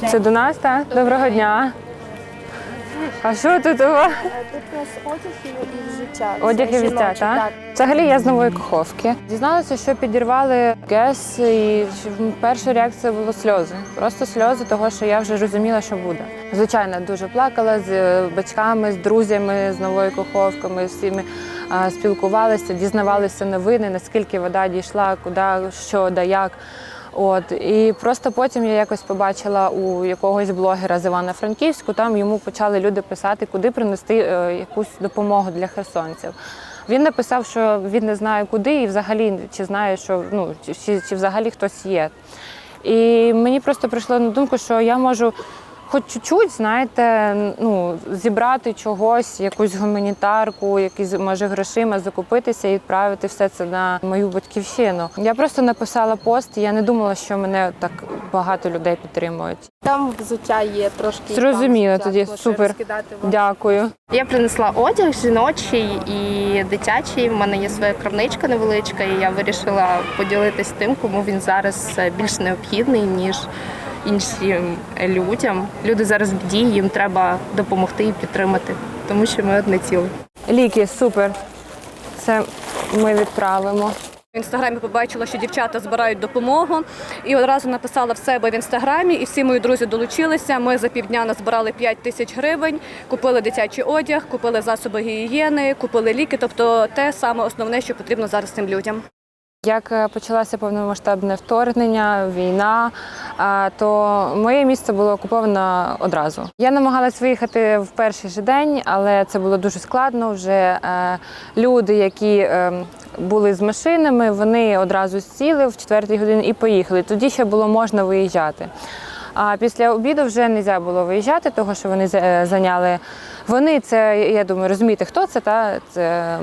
Це до нас, так? Доброго дня. А що тут у вас? Тут у нас одяг і взуття. Одяг і взуття, так? Взагалі я з нової каховки. Дізналася, що підірвали гес, і перша реакція була сльози. Просто сльози, того, що я вже розуміла, що буде. Звичайно, дуже плакала з е, батьками, з друзями, з новою каховки. Ми всіми спілкувалися, дізнавалися новини, наскільки вода дійшла, куди, що, да як. От і просто потім я якось побачила у якогось блогера з Івано-Франківську. Там йому почали люди писати, куди принести е, якусь допомогу для херсонців. Він написав, що він не знає куди, і взагалі чи знає, що ну чи, чи, взагалі хтось є. І мені просто прийшло на думку, що я можу. Хоч чуть-чуть, знаєте, ну зібрати чогось, якусь гуманітарку, якісь може грошима, закупитися і відправити все це на мою батьківщину. Я просто написала пост. і Я не думала, що мене так багато людей підтримують. Там взуття є трошки. Зрозуміло тоді, супер. Дякую. Я принесла одяг жіночий і дитячий. У мене є своя крамничка невеличка, і я вирішила поділитись тим, кому він зараз е, більш необхідний, ніж іншим людям. Люди зараз в біді, їм треба допомогти і підтримати, тому що ми одне ціле. Ліки, супер. Це ми відправимо. В інстаграмі побачила, що дівчата збирають допомогу, і одразу написала в себе в інстаграмі. І всі мої друзі долучилися. Ми за півдня назбирали 5 тисяч гривень, купили дитячий одяг, купили засоби гігієни, купили ліки. Тобто те саме основне, що потрібно зараз цим людям. Як е, почалося повномасштабне вторгнення, війна, то моє місце було окуповано одразу. Я намагалась виїхати в перший же день, але це було дуже складно. Вже е, люди, які е, були з машинами, вони одразу сіли в четвертій годині і поїхали. Тоді ще було можна виїжджати. А після обіду вже не можна було виїжджати, тому що вони е, зайняли. Вони це, я думаю, розумієте, хто це, та це.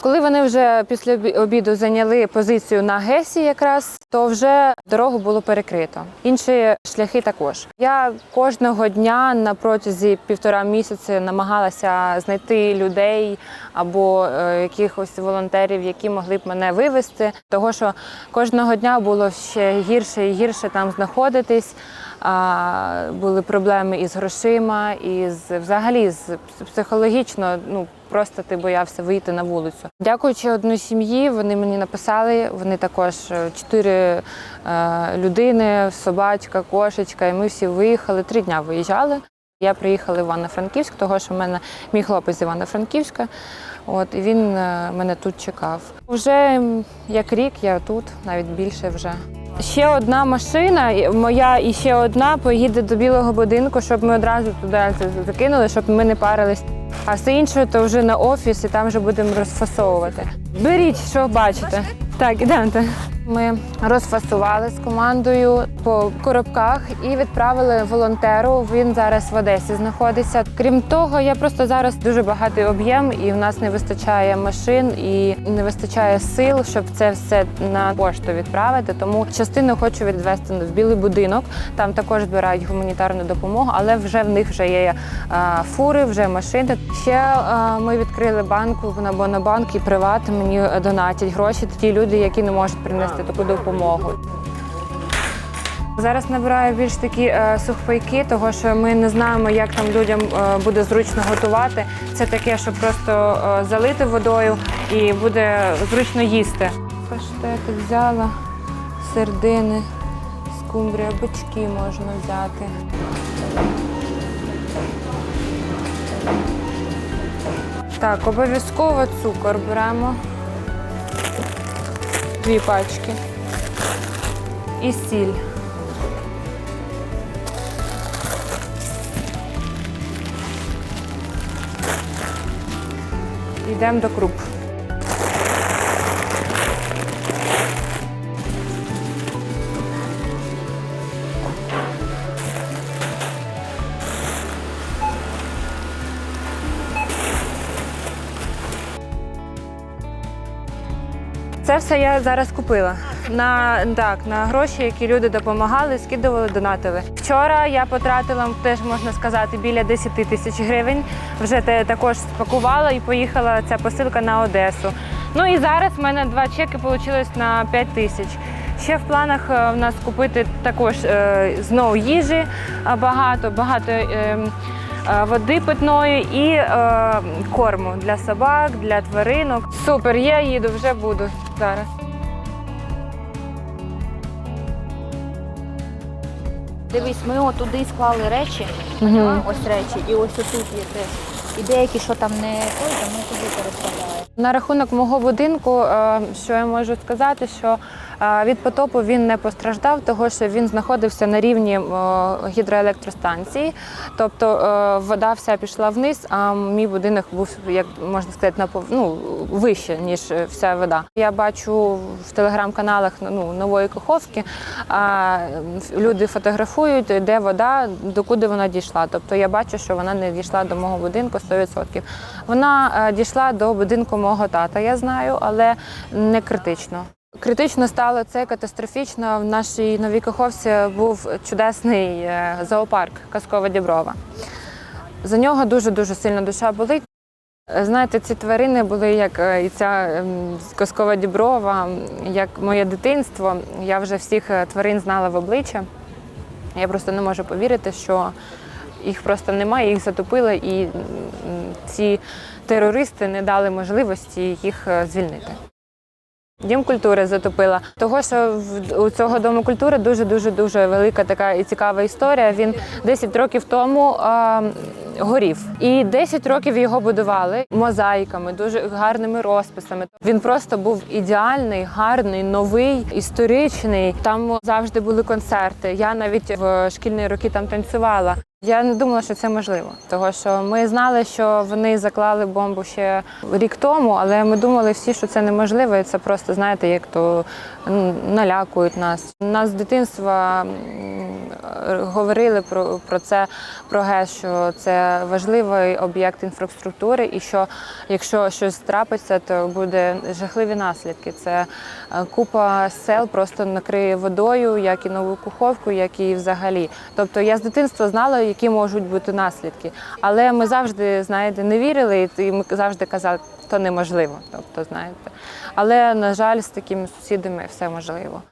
Коли вони вже після обіду зайняли позицію на ГЕСі, якраз то вже дорогу було перекрито. Інші шляхи також. Я кожного дня на протязі півтора місяці намагалася знайти людей або е, якихось волонтерів, які могли б мене вивезти. Того, що кожного дня було ще гірше і гірше там знаходитись. Були проблеми із грошима, і з взагалі з психологічно. Ну просто ти боявся вийти на вулицю. Дякуючи одній сім'ї, вони мені написали. Вони також е, чотири е, людини, собачка, кошечка, і ми всі виїхали. Три дня виїжджали. Я приїхала в Івано-Франківськ, того що в мене мій хлопець з Івано-Франківська. От і він е, мене тут чекав. Уже як рік я тут, навіть більше вже. Ще одна машина, моя і ще одна поїде до білого будинку, щоб ми одразу туди закинули, щоб ми не парились. А все інше то вже на офіс, і там вже будемо розфасовувати. Беріть, що бачите. Так, ідемте. Ми розфасували з командою по коробках і відправили волонтеру. Він зараз в Одесі знаходиться. Крім того, я просто зараз дуже багатий об'єм, і в нас не вистачає машин і не вистачає сил, щоб це все на пошту відправити. Тому частину хочу відвести в білий будинок. Там також збирають гуманітарну допомогу, але вже в них вже є фури, вже машини. Ще ми відкрили банку на Бонобанк і приват. Мені донатять гроші. Ті люди, які не можуть принести таку допомогу. Зараз набираю більш такі е, сухпайки, того що ми не знаємо, як там людям е, буде зручно готувати. Це таке, що просто е, залити водою і буде зручно їсти. Паштети взяла, сердини, скумбрія, бочки можна взяти. Так, обов'язково цукор беремо. Дві пачки. І сіль. Йдемо до круп. Це все я зараз купила. На так, на гроші, які люди допомагали, скидували, донатили. Вчора я потратила теж можна сказати біля 10 тисяч гривень. Вже те також спакувала і поїхала ця посилка на Одесу. Ну і зараз в мене два чеки вийшло на 5 тисяч. Ще в планах е, в нас купити також е, знову їжі багато, багато е, е, води питної і е, корму для собак, для тваринок. Супер, я їду, вже буду зараз. Дивись, ми отуди склали речі, Мгм. ось речі, і ось отут є теж. І деякі, що там не той, то ми туди переставляємо. На рахунок мого будинку, е, що я можу сказати, що е, від потопу він не постраждав, того що він знаходився на рівні е, гідроелектростанції, тобто вода вся пішла вниз, а мій будинок був, як можна сказати, на ну, вище, ніж вся вода. Я бачу в телеграм-каналах ну, нової Каховки, люди фотографують, де вода, докуди вона дійшла. Тобто я бачу, що вона не дійшла до мого будинку 100%. Вона е, дійшла до будинку мого тата, я знаю, але не критично. Критично стало це катастрофічно. В нашій новій Каховці був чудесний е, зоопарк Казкова Діброва. За нього дуже дуже сильно душа болить. Е, Знаєте, ці тварини були як і ця ем, казкова діброва, як моє дитинство. Я вже всіх тварин знала в обличчя. Я просто не можу повірити, що їх просто немає, їх затопили, і ці терористи не дали можливості їх е, звільнити. Дім культури затопила. Того, що у цього дому культури дуже дуже велика така і цікава історія. Він 10 років тому е, горів, і 10 років його будували мозаїками, дуже гарними розписами. Він просто був ідеальний, гарний, новий, історичний. Там завжди були концерти. Я навіть в шкільні роки там танцювала. Я не думала, що це можливо, того що ми знали, що вони заклали бомбу ще рік тому, але ми думали всі, що це неможливо, і це просто знаєте, як то налякують нас. Нас з дитинства говорили про, про це, про ГЕС, що це важливий об'єкт інфраструктури, і що якщо щось трапиться, то буде жахливі наслідки. Це е, купа сел просто накриє водою, як і нову куховку, як і взагалі. Тобто я з дитинства знала, які можуть бути наслідки. Але ми завжди, знаєте, не вірили, і ми завжди казали, то неможливо. Тобто, знаєте. Але, на жаль, з такими сусідами все можливо.